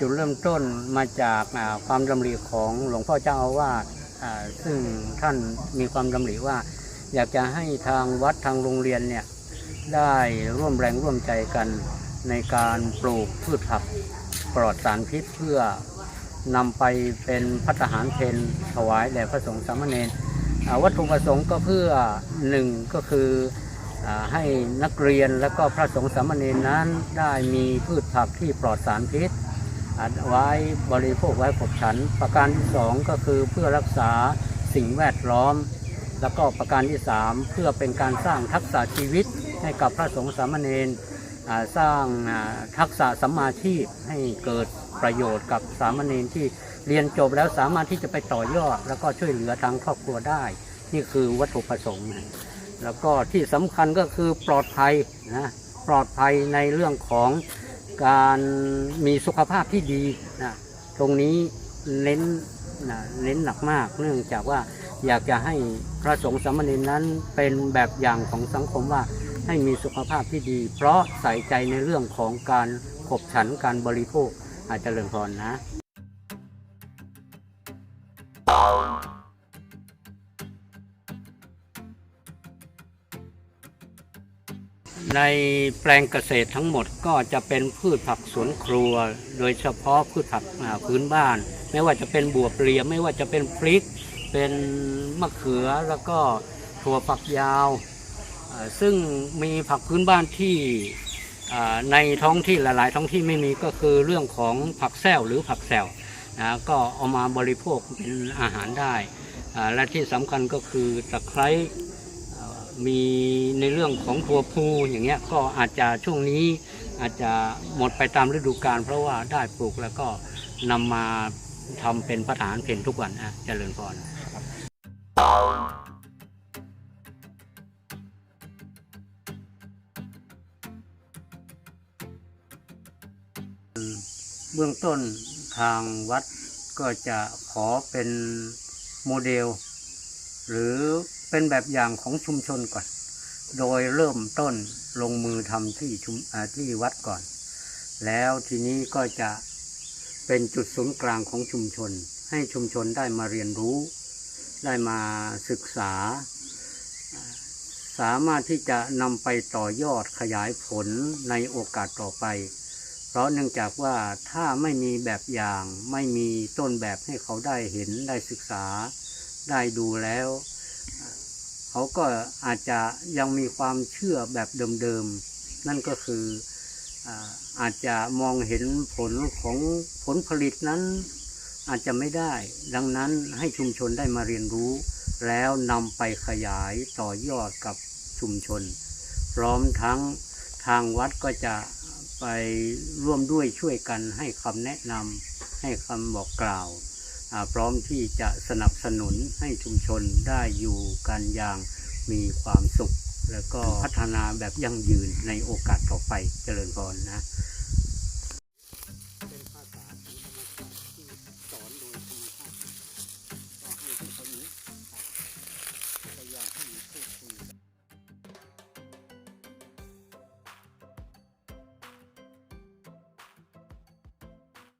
จุดเริ่มต้นมาจากความดำริของหลวงพ่อเจ้าอาวาสอ่าซึ่งท่านมีความดำริว่า อยากจะให้ทางวัดทางโรงเรียนเนี่ยได้ร่วมแรงร่วมใจกันในการปลูกพืชผักปลอดสารพิษเพื่อนำไปเป็นพัฒหารเพนถวายแด่พระสงฆ์สามเณรวัตถุประสงค์ก็เพื่อหนึ่งก็คืออให้นักเรียนและก็พระสงฆ์สามเณรนั้นได้มีพืชผักที่ปลอดสารพิษ ไว้บริโภคไว้ขบฉัน ประการที่สองก็คือเพื่อรักษาสิ่งแวดล้อม แล้วก็ประการที่สามเพื่อเป็นการสร้างทักษะชีวิตให้กับพระสงฆ์สามเณรสร้างทักษะสัมมาชีพให้เกิดประโยชน์กับสามเณรที่เรียนจบแล้วสามารถที่จะไปต่อยอด แล้วก็ช่วยเหลือทางครอบครัวได้ นี่คือวัตถุประสงค์ แล้วก็ที่สำคัญก็คือปลอดภัยนะปลอดภัยในเรื่องของ การมีสุขภาพที่ดีนะตรงนี้เน้นนะเน้นหนักมาก เนื่องจากว่าอยากจะให้พระสงฆ์สามเณรนั้นเป็นแบบอย่างของสังคมว่าให้มีสุขภาพที่ดี เพราะใส่ใจในเรื่องของการขบฉันการบริโภคอาจจะเริญพรนะ ในแปลงเกษตรทั้งหมดก็จะเป็นพืชผักสวนครัว โดยเฉพาะพืชผักพื้นบ้าน ไม่ว่าจะเป็นบวบเรียไม่ว่าจะเป็นพริก เป็นมะเขือแล้วก็ถั่วฝักยาว ซึ่งมีผักพื้นบ้านที่ในท้องที่หลาย ๆ ท้องที่ไม่มีก็คือเรื่องของผักแซวหรือผักแซวนะก็เอามาบริโภคเป็นอาหารได้ และที่สำคัญก็คือตะไคร้ มีในเรื่องของถั่วพูอย่างเงี้ยก็อาจจะช่วงนี้อาจจะหมดไปตามฤดูกาลเพราะว่าได้ปลูกแล้วก็นำมาทำเป็นพระฐานเพนทุกวันนะเจริญพรเบื้องต้นทางวัดก็จะขอเป็นโมเดล หรือ เป็นแบบอย่างของชุมชนก่อน โดยเริ่มต้นลงมือทำที่ชุมที่วัดก่อน แล้วทีนี้ก็จะเป็นจุดศูนย์กลางของชุมชน ให้ชุมชนได้มาเรียนรู้ ได้มาศึกษา สามารถที่จะนำไปต่อยอดขยายผลในโอกาสต่อไป เพราะเนื่องจากว่าถ้าไม่มีแบบอย่างไม่มีต้นแบบให้เขาได้เห็นได้ศึกษาได้ดูแล้ว เขาก็อาจจะยังมีความเชื่อแบบเดิมๆ นั่นก็คืออาจจะมองเห็นผลของผลผลิตนั้นอาจจะไม่ได้ ดังนั้นให้ชุมชนได้มาเรียนรู้ แล้วนำไปขยายต่อยอดกับชุมชน พร้อมทั้งทางวัดก็จะไปร่วมด้วยช่วยกันให้คำแนะนำให้คำบอกกล่าว พร้อมที่จะสนับสนุนให้ชุมชนได้อยู่กันอย่างมีความสุข แล้วก็พัฒนาแบบยั่งยืนในโอกาสต่อไปเจริญพรนะพยายามให้มีผู้คุย